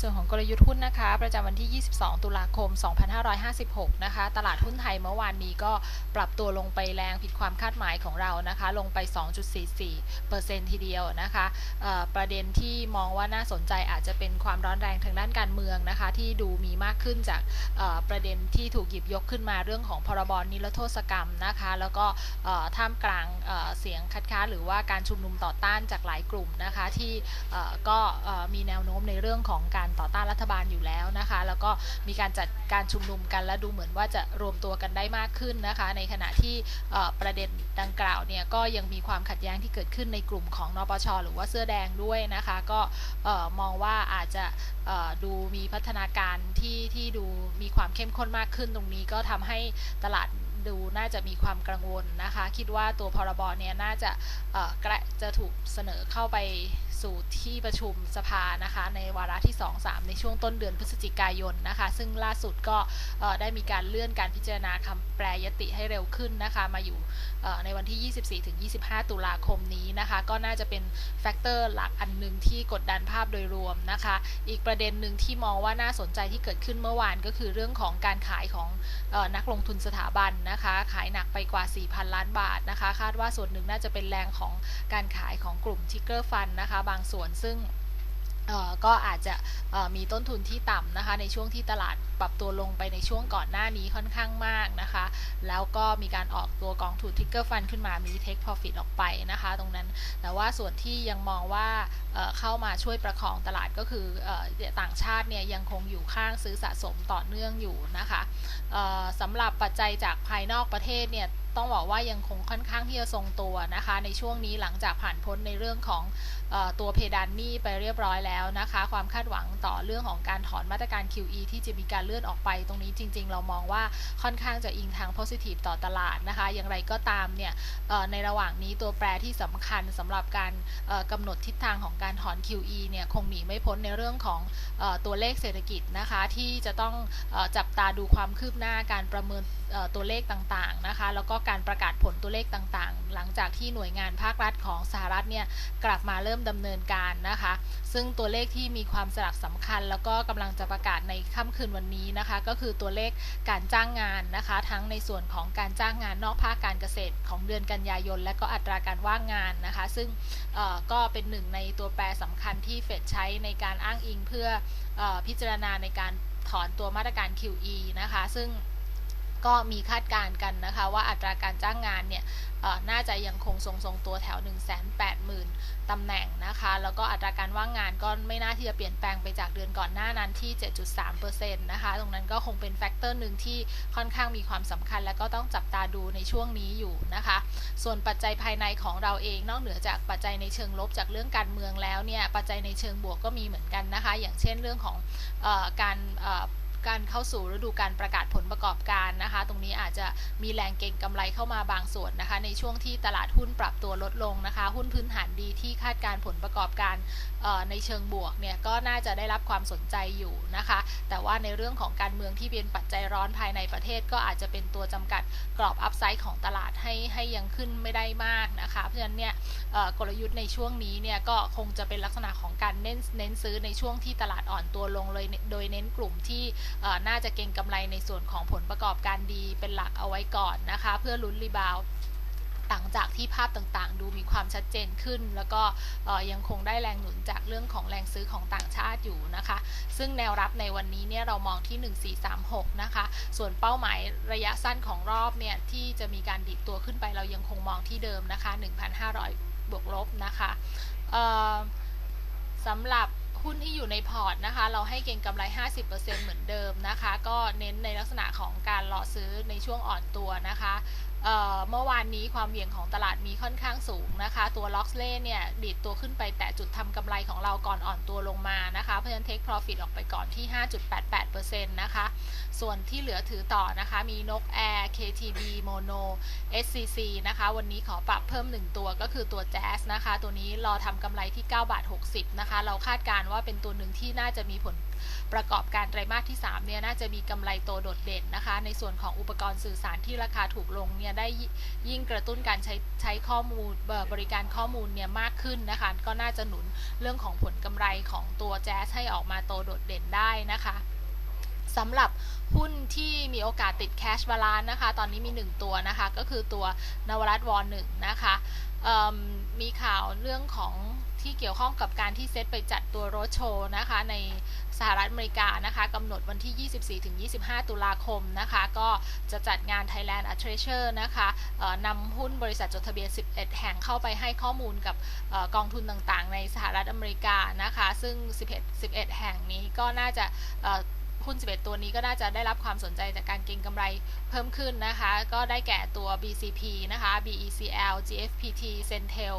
ส่วนของกลยุทธ์หุ้นนะคะ ประจำวันที่ 22 ตุลาคม 2556 นะคะ ตลาดหุ้นไทยเมื่อวานนี้ก็ปรับตัวลงไปแรงผิดความคาดหมายของเรานะคะ ลงไป 2.44%ทีเดียวนะคะ ประเด็นที่มองว่าน่าสนใจอาจจะเป็นความร้อนแรงทางด้านการเมืองนะคะ ที่ดูมีมากขึ้นจากประเด็นที่ถูกหยิบยกขึ้นมาเรื่องของพรบนิรโทษกรรมนะคะ แล้วก็ท่ามกลางเสียงคัดค้านหรือว่าการชุมนุมต่อต้านจากหลายกลุ่มนะคะ ที่ก็มีแนวโน้มในเรื่องของการต่อต้านรัฐบาลอยู่แล้วนะคะ แล้วก็มีการจัดการชุมนุมกันและดูเหมือนว่าจะรวมตัวกันได้มากขึ้นนะคะ ในขณะที่ประเด็นดังกล่าวเนี่ยก็ยังมีความขัดแย้งที่เกิดขึ้นในกลุ่มของนปช หรือว่าเสื้อแดงด้วยนะคะ ก็มองว่าอาจจะดูมีพัฒนาการที่ที่ดูมีความเข้มข้นมากขึ้นตรงนี้ก็ทำให้ตลาด ดูน่าจะมีความกังวลนะคะ คิดว่าตัวพรบเนี่ยน่าจะกล้จะถูกเสนอเข้าไปสู่ที่ประชุมสภานะคะ ในวาระที่ 2-3 ในช่วงต้นเดือนพฤศจิกายนนะคะ ซึ่งล่าสุดก็ได้มีการเลื่อนการพิจารณาคำแปรยติให้เร็วขึ้นนะคะ มาอยู่ในวันที่ 24-25 ตุลาคมนี้นะคะ ก็น่าจะเป็นแฟกเตอร์หลักอันหนึ่งที่กดดันภาพโดยรวมนะคะ อีกประเด็นหนึ่งที่มองว่าน่าสนใจที่เกิดขึ้นเมื่อวานก็คือเรื่องของการขายของ นักลงทุนสถาบันนะคะ ขายหนักไปกว่า 4,000 ล้านบาทนะคะ คาดว่าส่วนหนึ่งน่าจะเป็นแรงของการขายของกลุ่มทิกเกอร์ฟันนะคะ บางส่วนซึ่ง ก็อาจจะมีต้นทุนที่ต่ำนะคะในช่วงที่ตลาดปรับตัวลงไปในช่วงก่อนหน้านี้ค่อนข้างมากนะคะ แล้วก็มีการออกตัวกองทุนทิกเกอร์ฟันขึ้นมามี take profit ออกไปนะคะ ตรงนั้นแต่ว่าส่วนที่ยังมองว่าเข้ามาช่วยประคองตลาดก็คืออต่างชาติเนี่ยยังคงอยู่ข้างซื้อสะสมต่อเนื่องอยู่นะคะสำหรับปัจจัยจากภายนอกประเทศเนี่ยต้องบอกว่ายังคงค่อนข้างที่จะทรงตัวนะคะ ในช่วงนี้หลังจากผ่านพ้นในเรื่องของตัวเพดานหนี้ไปเรียบร้อยแล้วนะคะ ความคาดหวังต่อเรื่องของการถอนมาตรการ QE ที่จะมีการเลื่อนออกไปตรงนี้จริง ๆ เรามองว่าค่อนข้างจะอิงทาง positive ต่อตลาดนะคะ อย่างไรก็ตามเนี่ยในระหว่างนี้ตัวแปรที่สำคัญสำหรับการเอ่อกำหนดทิศทางของการถอน QE เนี่ยคงหนีไม่พ้นในเรื่องของอตัวเลขเศรษฐกิจนะคะที่จะต้องอจับตาดูความคืบหน้าการประเมินตัวเลขต่างๆนะคะ แล้วก็การประกาศผลตัวเลขต่างๆ หลังจากที่หน่วยงานภาครัฐของสหรัฐเนี่ยกลับมาเริ่มดำเนินการนะคะ ซึ่งตัวเลขที่มีความสลักสำคัญ แล้วก็กำลังจะประกาศในค่ำคืนวันนี้นะคะ ก็คือตัวเลขการจ้างงานนะคะ ทั้งในส่วนของการจ้างงานนอกภาคการเกษตรของเดือนกันยายน และก็อัตราการว่างงานนะคะ ซึ่งก็เป็นหนึ่งในตัวแปรสำคัญที่เฟดใช้ในการอ้างอิงเพื่ออพิจารณาในการถอนตัวมาตรการ QE นะคะ ซึ่ง ก็มีคาดการณ์กันนะคะ ว่าอัตราการจ้างงานเนี่ยน่าจะยังคงทรงๆตัวแถว 180,000ตำแหน่งนะคะ แล้วก็อัตราการว่างงานก็ไม่น่าที่จะเปลี่ยนแปลงไปจากเดือนก่อนหน้านั้นที่ 7.3%นะคะ ตรงนั้นก็คงเป็นแฟกเตอร์หนึ่งที่ค่อนข้างมีความสำคัญ และก็ต้องจับตาดูในช่วงนี้อยู่นะคะ ส่วนปัจจัยภายในของเราเองนอกเหนือจากปัจจัยในเชิงลบจากเรื่องการเมืองแล้วเนี่ยปัจจัยในเชิงบวกก็มีเหมือนกันนะคะ อย่างเช่นเรื่องของออการ การเข้าสู่ฤดูการประกาศผลประกอบการนะคะ ตรงนี้อาจจะมีแรงเก็งกำไรเข้ามาบางส่วนนะคะ ในช่วงที่ตลาดหุ้นปรับตัวลดลงนะคะ หุ้นพื้นฐานดีที่คาดการผลประกอบการในเชิงบวกเนี่ยก็น่าจะได้รับความสนใจอยู่นะคะ แต่ว่าในเรื่องของการเมืองที่เป็นปัจจัยร้อนภายในประเทศ ก็อาจจะเป็นตัวจำกัดกรอบอัพไซด์ของตลาดให้ให้ยังขึ้นไม่ได้มากนะคะ เพราะฉะนั้นเนี่ยกลยุทธ์ในช่วงนี้เนี่ยก็คงจะเป็นลักษณะของการเน้นเน้นซื้อในช่วงที่ตลาดอ่อนตัวลงเลยโดยเน้นกลุ่มที่น่าจะเก็งกำไรในส่วนของผลประกอบการดีเป็นหลักเอาไว้ก่อนนะคะ เพื่อลุ้นรีบาวหลังจากที่ภาพต่างๆ ดูมีความชัดเจนขึ้น แล้วก็ยังคงได้แรงหนุนจากเรื่องของแรงซื้อของต่างชาติอยู่นะคะ ซึ่งแนวรับในวันนี้เนี่ยเรามองที่ 1436 นะคะ ส่วนเป้าหมายระยะสั้นของรอบเนี่ยที่จะมีการดิดตัวขึ้นไปเรายังคงมองที่เดิมนะคะ 1,500 บวกลบนะคะสำหรับ หุ้นที่อยู่ในพอร์ตนะคะ เราให้เก็งกำไร 50%เหมือนเดิมนะคะ ก็เน้นในลักษณะของการรอซื้อในช่วงอ่อนตัวนะคะเมื่อวานนี้ความเหวี่ยงของตลาดมีค่อนข้างสูงนะคะ ตัวล็อกเล่เนี่ย ดีดตัวขึ้นไปแต่จุดทำกำไรของเราก่อนอ่อนตัวลงมานะคะ เพราะฉะนั้น take profit ออกไปก่อนที่ 5.88%นะคะ ส่วนที่เหลือถือต่อนะคะ มีนกแอร์ KTB Mono SCC นะคะ วันนี้ขอปรับเพิ่ม 1 ตัวก็คือตัว Jazz นะคะ ตัวนี้รอทำกำไรที่ 9 บาท 60 นะคะ เราคาดการณ์ว่าเป็นตัวหนึ่งที่น่าจะมีผล ประกอบการไตรมาสที่3เนี่ยน่าจะมีกำไรโตโดดเด่นนะคะ ในส่วนของอุปกรณ์สื่อสารที่ราคาถูกลงเนี่ยได้ยิ่งกระตุ้นการใช้ใช้ข้อมูลบริการข้อมูลเนี่ยมากขึ้นนะคะ ก็น่าจะหนุนเรื่องของผลกำไรของตัวแจ๊สให้ออกมาโตโดดเด่นได้นะคะสำหรับหุ้นที่มีโอกาสติดแคชบาลานนะคะ ตอนนี้มี 1 ตัวนะคะ ก็คือตัวนวรัตวอลหนึ่งนะคะ มีข่าวเรื่องของที่เกี่ยวข้องกับการที่เซตไปจัดตัวโรดโชว์นะคะในสหรัฐอเมริกานะคะกำหนดวันที่ 24-25 ตุลาคมนะคะ ก็จะจัดงาน Thailand a Treasure นะคะนำหุ้นบริษัทจดทะเบียน 11 แห่งเข้าไปให้ข้อมูลกับกองทุนต่างๆ ในสหรัฐอเมริกานะคะ ซึ่ง 11 11 แห่งนี้ก็น่าจะ หุ้น 11 ตัวนี้ก็น่าจะได้รับความสนใจจากการเก็งกำไรเพิ่มขึ้นนะคะ ก็ได้แก่ตัว BCP นะคะ BECL GFPT Centel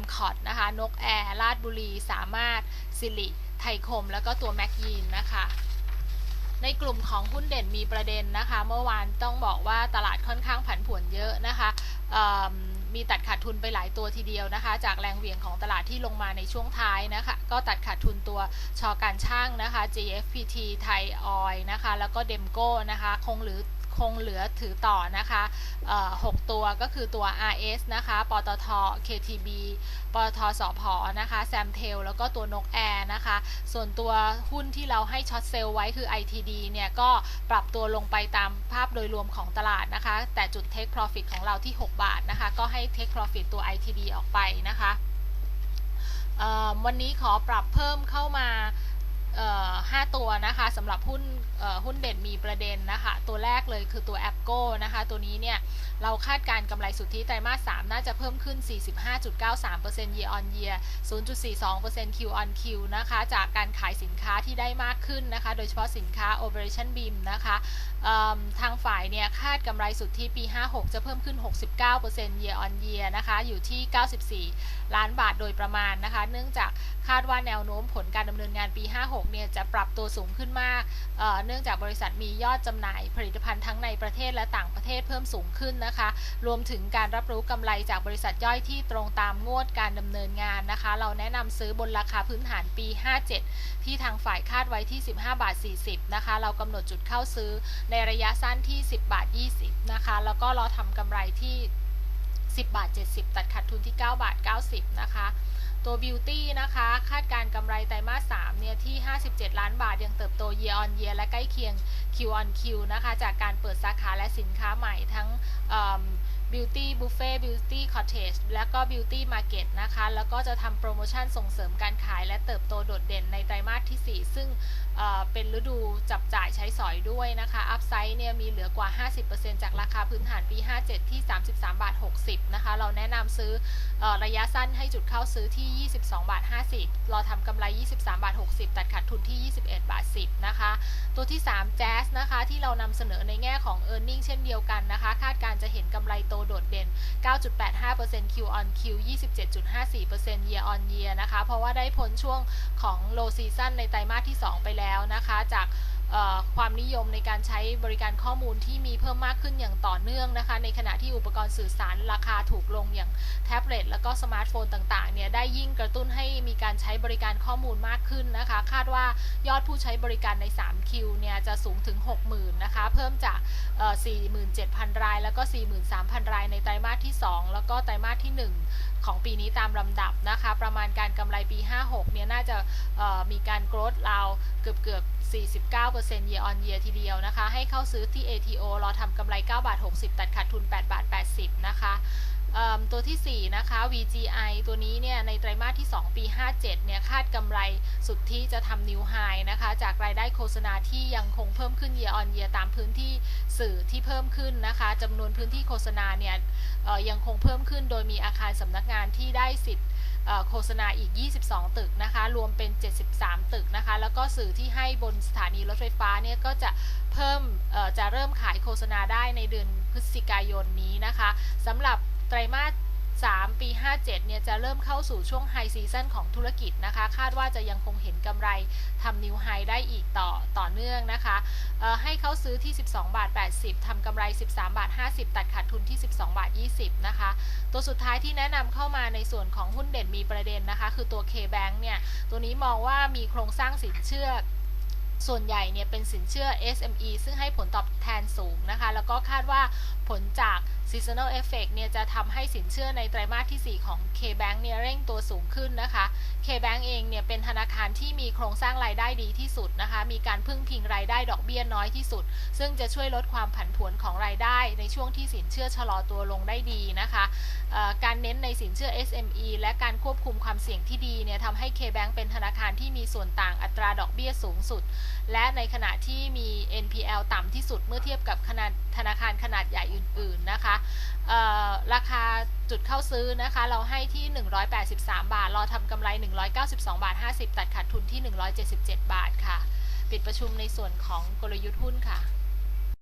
MCOT นะคะนกแอร์ลาดบุรีสามารถสิริไทยคม แล้วก็ตัวแม็กยีนนะคะในกลุ่มของหุ้นเด่นมีประเด็นนะคะ เมื่อวานต้องบอกว่าตลาดค่อนข้างผันผวนเยอะนะคะ มีตัดขาดทุนไปหลายตัวทีเดียวนะคะ จากแรงเหวี่ยงของตลาดที่ลงมาในช่วงท้ายนะคะ ก็ตัดขาดทุนตัวชอการช่างนะคะ JFPT ไทยออยนะคะ แล้วก็เดมโก้นะคะ คงหรือ คงเหลือถือต่อนะคะ6ตัวก็คือตัว RS นะคะ ปตท KTB ปตทสพนะคะ แซมเทล แล้วก็ตัวนกแอร์นะคะ ส่วนตัวหุ้นที่เราให้ช็อตเซลล์ไว้คือ ITD เนี่ย ก็ปรับตัวลงไปตามภาพโดยรวมของตลาดนะคะ แต่จุด Take Profit ของเราที่ 6 บาทนะคะ ก็ให้ Take Profit ตัว ITD ออกไปนะคะวันนี้ขอปรับเพิ่มเข้ามา 5 ตัวนะคะสำหรับหุ้นหุ้นเด่นมีประเด็นนะคะ ตัวแรกเลยคือตัว a p p โกนะคะ ตัวนี้เนี่ย เราคาดการกำไรสุทธิไตรมาส 3 น่าจะเพิ่มขึ้น 45.93% year on year 0.42% Q on Q นะคะ จากการขายสินค้าที่ได้มากขึ้นนะคะ โดยเฉพาะสินค้า Operation Beam นะคะทางฝ่ายเนี่ย คาดกำไรสุทธิปี 56 จะเพิ่มขึ้น 69% year on year นะคะ อยู่ที่ 94 ล้านบาทโดยประมาณนะคะ เนื่องจาก คาดว่าแนวโน้มผลการดำเนินงานปี 56 เนี่ยจะปรับตัวสูงขึ้นมากเนื่องจากบริษัทมียอดจำหน่ายผลิตภัณฑ์ทั้งในประเทศและต่างประเทศเพิ่มสูงขึ้นนะคะ รวมถึงการรับรู้กำไรจากบริษัทย่อยที่ตรงตามงวดการดำเนินงานนะคะ เราแนะนำซื้อบนราคาพื้นฐานปี 57 ที่ทางฝ่ายคาดไว้ที่ 15 บาท 40 นะคะ เรากำหนดจุดเข้าซื้อในระยะสั้นที่ 10 บาท 20 นะคะ แล้วก็รอทำกำไรที่ 10 บาท 70 ตัดขาดทุนที่ 9 บาท 90 นะคะ ตัว Beauty นะคะ คาดการกำไรไตรมาส 3 เนี่ย ที่ 57 ล้านบาท ยังเติบโต year on year และใกล้เคียง Q on Q นะคะ จากการเปิดสาขาและสินค้าใหม่ทั้ง Beauty Buffet Beauty Cottage และก็ Beauty Market นะคะ แล้วก็จะทำโปรโมชั่นส่งเสริมการขายและเติบโตโดดเด่นในไตรมาสที่ 4 ซึ่งเป็นฤดูจับจ่ายใช้สอยด้วยนะคะ อัพไซด์เนี่ยมีเหลือกว่า 50%จากราคาพื้นฐานปี 57 ที่ 33 บาท 60 นะคะ เราแนะนำซื้ออระยะสั้นให้จุดเข้าซื้อที่ 22 บาท 50รอทำกำไร 23 บาท 60 ตัดขาดทุนที่ 21 บาท 10 นะคะ ตัวที่3 Jazz นะคะ ที่เรานำเสนอในแง่ของ e a r n i n g เช่นเดียวกันนะคะ คาดการจะเห็นกำไรโตโดดเด่น 9.85% Q on Q 27.54% year on year นะคะ เพราะว่าได้พ้นช่วงของ low season ในไตรมาสที่ 2 ไปแล้วนะคะ จาก ความนิยมในการใช้บริการข้อมูลที่มีเพิ่มมากขึ้นอย่างต่อเนื่องนะคะ ในขณะที่อุปกรณ์สื่อสารราคาถูกลงอย่างแท็บเล็ตแล้วก็สมาร์ทโฟนต่างๆเนี่ยได้ยิ่งกระตุ้นให้มีการใช้บริการข้อมูลมากขึ้นนะคะ คาดว่ายอดผู้ใช้บริการใน3คิวเนี่ยจะสูงถึง 60,000นะคะเพิ่มจาก 47,000 ราย แล้วก็ 43,000 รายในไตรมาสที่ 2 แล้วก็ไตรมาสที่ 1 ของปีนี้ตามลำดับนะคะ ประมาณการกำไรปี 56เนี่ยน่าจะมีการโกรธราวเกือบเกือบ49% year on year ทีเดียวนะคะ ให้เข้าซื้อที่ ATO รอทำกำไร9บาท60 ตัดขาดทุน8บาท80 นะคะตัวที่ 4 นะคะ VGI ตัวนี้เนี่ย ในไตรมาสที่ 2 ปี 57 เนี่ย คาดกำไรสุดที่จะทำนิวไฮนะคะ จากรายได้โฆษณาที่ยังคงเพิ่มขึ้น year on year ตามพื้นที่สื่อที่เพิ่มขึ้นนะคะจำนวนพื้นที่โฆษณาเนี่ยยังคงเพิ่มขึ้นโดยมีอาคารสำนักงานที่ได้สิทธิ์ โฆษณาอีก 22 ตึกนะคะ รวมเป็น 73 ตึกนะคะ แล้วก็สื่อที่ให้บนสถานีรถไฟฟ้าเนี่ยก็จะเพิ่มจะเริ่มขายโฆษณาได้ในเดือนพฤศจิกายนนี้นะคะสำหรับไตรมาส 3 ปี 57 เนี่ยจะเริ่มเข้าสู่ช่วงไฮซีซันของธุรกิจนะคะ คาดว่าจะยังคงเห็นกำไรทำนิวไฮได้อีกต่อต่อเนื่องนะคะให้เขาซื้อที่ 12 บาท 80 ทำกำไร 13 บาท 50 ตัดขาดทุนที่ 12 บาท 20 นะคะ ตัวสุดท้ายที่แนะนำเข้ามาในส่วนของหุ้นเด่นมีประเด็นนะคะ คือตัว K-Bank เนี่ย ตัวนี้มองว่ามีโครงสร้างสินเชื่อ ส่วนใหญ่เนี่ยเป็นสินเชื่อ SME ซึ่งให้ผลตอบแทนสูงนะคะ แล้วก็คาดว่าผลจาก seasonal effect เนี่ยจะทำให้สินเชื่อในไตรมาสที่ 4 ของ KBank เนี่ยเร่งตัวสูงขึ้นนะคะ KBank เองเนี่ยเป็นธนาคารที่มีโครงสร้างรายได้ดีที่สุดนะคะ มีการพึ่งพิงรายได้ดอกเบี้ยน้อยที่สุด ซึ่งจะช่วยลดความผันผวนของรายได้ในช่วงที่สินเชื่อชะลอตัวลงได้ดีนะคะการเน้นในสินเชื่อ SME และการควบคุมความเสี่ยงที่ดีเนี่ยทำให้ KBank เป็นธนาคารที่มีส่วนต่างอัตราดอกเบี้ยสูงสุดและในขณะที่มี NPL ต่ำที่สุดเมื่อเทียบกับขนาดธนาคารขนาดใหญ่อื่น ๆ นะคะราคาจุดเข้าซื้อนะคะ เราให้ที่ 183 บาท รอทำกำไร 192 บาท 50 ตัดขาดทุนที่ 177 บาทค่ะ ปิดประชุมในส่วนของกลยุทธ์หุ้นค่ะ